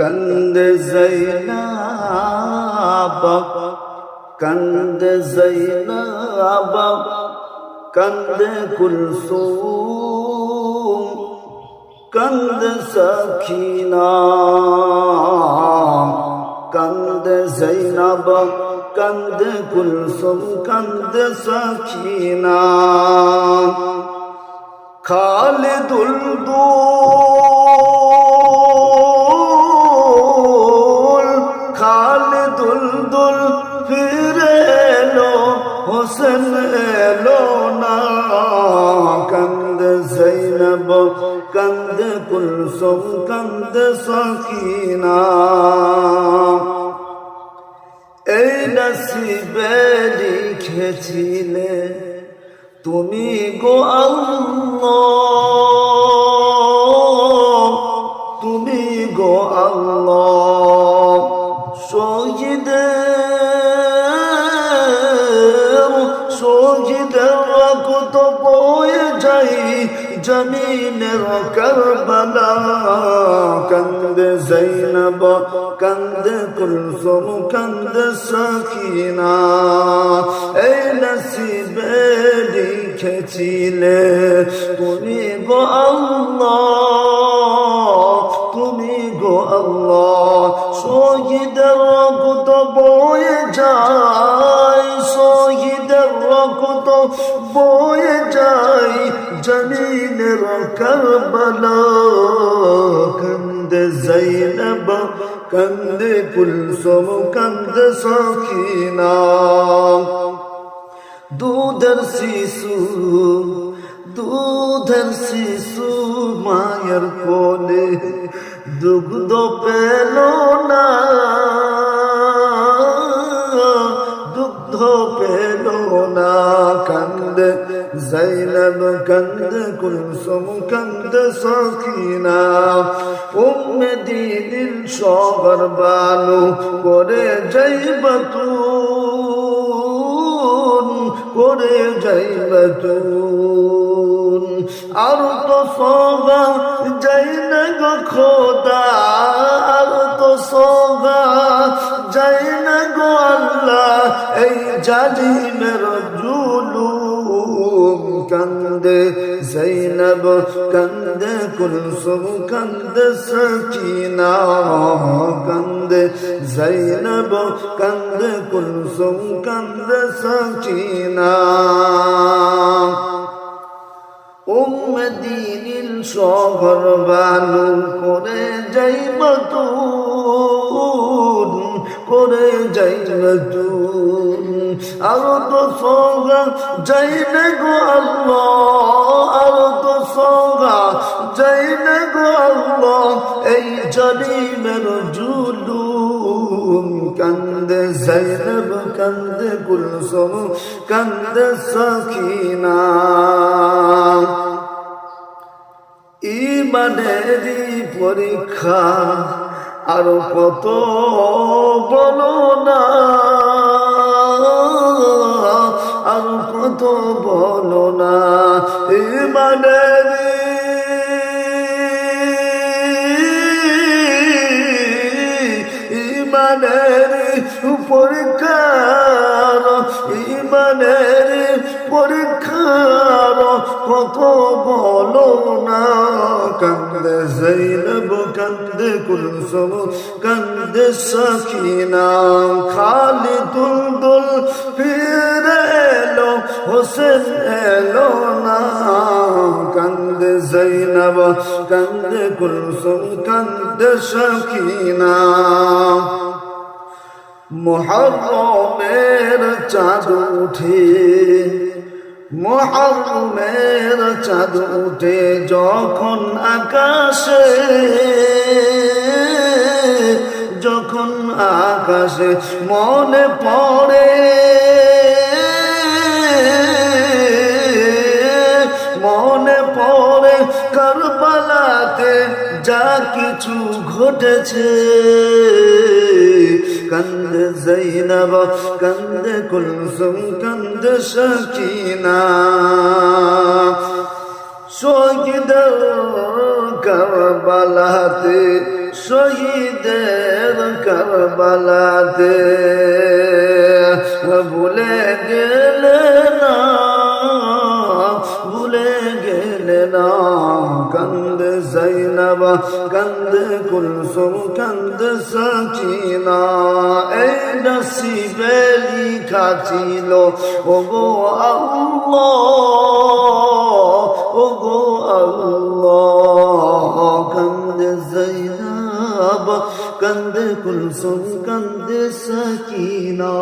কন্দ জৈনাব কন্দ জৈনাব কন্দ কুলসুম কন্দ সখিনা কন্দ জৈনব কন্দ কুলসুম কন্দ সখিনা খালিদুল দুল খালিদুল দুল ফিরে এলো, হোসেন এলো না। কন্দ জৈনব, কন্দ কুলসুম, কন্দ সখিনা এই নসিবে লিখেছিলে তুমি গো আল্লাহ। শহীদের শহীদের রক্ত বয়ে যাই জমিনের করবলা, কন্দে জৈনব, কন্দে কুলসুম, কন্দে সখিনা এই নসিবে লিখেছিলে তুমি গো আল্লাহ। করবলা কন্দে জৈনব কন্দে কুলসুম কন্দে সখিনা দুধের শিশু দুধের শিশু মায়ের কোলে দুগ্ধ পেল না পেল না কান্দে জৈনব কান্দে কুলসুম কান্দে সখিনা উম্মে দিদিল সগর বানু করে যাইব তুন করে যাইব তুন আর তো সগা যাই না খোদা আর তো সগা যাই এই জালিমের জুলুম কান্দে জৈনব, কান্দে কুলসুম, কান্দে সকিনা, কান্দে জৈনব, কান্দে কুলসুম, কান্দে সকিনা। উম্মদিনিল শহর বানু করে যাইব তুন করে যাইব তুন আর তো সগা যাই না গো আল্লাহ, আর তো সগা যাই না গো আল্লাহ, এই জলিমের জুলুম। কান্দে জৈনব, কান্দে কুলসুম, কান্দে সখিনা। ইমানেরই পরীক্ষা আরও কত বলো না? আরও কত বলো না? ইমানের পরীক্ষার পরীক্ষার কত বলো না? কান্দে জৈনব কান্দে কুলসুম কান্দে সখিনা খালি দুল দুল, ফিরে এলো, হোসেন এলো না। কান্দে জৈনব, কান্দে কুলসুম কান্দে সখিনা মহরমের চাঁদ উঠে মহরমের চাঁদ উঠে যখন আকাশে যখন আকাশে মনে পড়ে মনে পড়ে কারবালাতে যা কিছু ঘটেছে। কন্দ জৈনব কন্দ কুলসুম কন্দ সকিনা শহীদ কারবালাতে শহীদের কারবালাতে কুলসুম কন্দ সকিনা এই নসিবে লিখা ছিল ও গো আল্লাহ ও গো আল্লাহ। কন্দ জৈনব, কন্দ কুলসুম কন্দ সকিনা